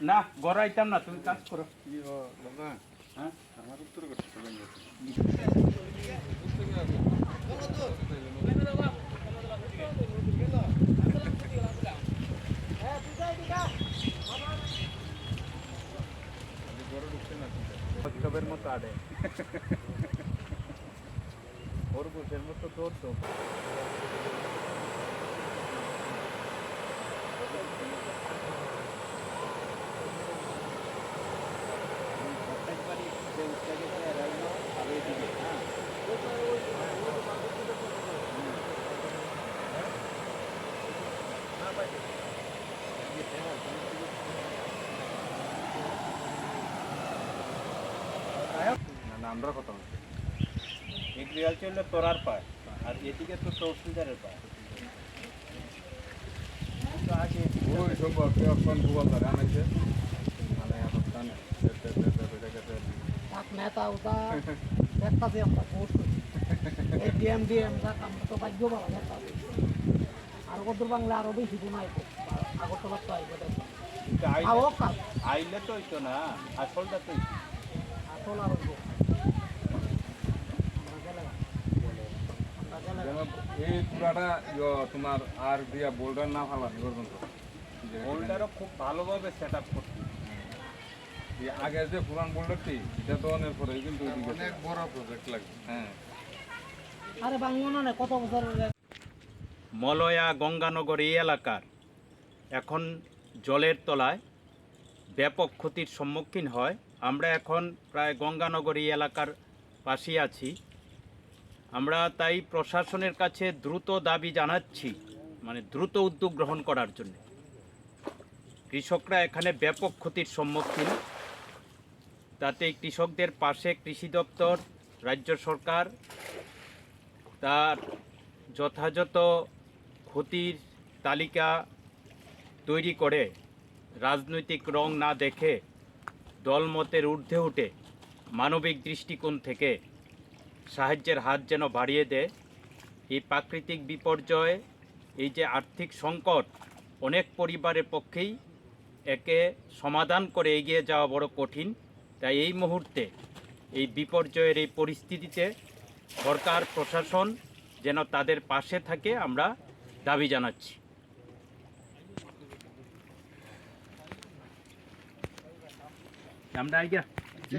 না গড়াইতাম না তুমি কাজ করো। হ্যাঁ? আমার উত্তর করতে উৎসবের মতো আড়ে। ওর বুঝের মতো তোর তো। আমরা কথা হচ্ছে এগ্রিকালচার হলো তোরার পায় আর এদিকে তো তহসিলদারের পায়। তো আগে ওই সব এখন গুগল ধরে আনাইছে মানে এখন টান তাক নেতা ওটা একটা দিয়ে আমরা ভোট করি এই ডিএম ডিএম যাক আমরা তো ভাগ্য পাবো নেতা। আর কত বাংলা আরও বেশি গুণ আইবো এই পুরাটা তোমার আর দিয়া বোল্ডার না ফালানি পর্যন্ত হোল্ডারও খুব ভালোভাবে সেট আপ করতে আগের যে পুরান বোল্ডারটি তো অনেক পরে কিন্তু অনেক বড় প্রজেক্ট লাগবে হ্যাঁ আরে মলয়া গঙ্গানগর এই এলাকার। এখন জলের তলায় ব্যাপক ক্ষতির সম্মুখীন হয়। আমরা এখন প্রায় গঙ্গানগরী এলাকার পাশেই আছি। আমরা তাই প্রশাসনের কাছে দ্রুত দাবি জানাচ্ছি মানে দ্রুত উদ্যোগ গ্রহণ করার জন্য। কৃষকরা এখানে ব্যাপক ক্ষতির সম্মুখীন। তাতে কৃষকদের পাশে কৃষি দপ্তর, রাজ্য সরকার, তার যথাযথ ক্ষতির তালিকা তৈরি করে রাজনৈতিক রং না দেখে দলমতের ঊর্ধ্বে উঠে মানবিক দৃষ্টিকোণ থেকে সাহায্যের হাত যেন বাড়িয়ে দেয়, এই প্রাকৃতিক বিপর্যয়, এই যে আর্থিক সংকট, অনেক পরিবারের পক্ষেই একে সমাধান করে এগিয়ে যাওয়া বড় কঠিন। তাই এই মুহূর্তে এই বিপর্যয়ের এই পরিস্থিতিতে সরকার, প্রশাসন যেন তাদের পাশে থাকে, আমরা দাবি জানাচ্ছি। đây chưa ừ.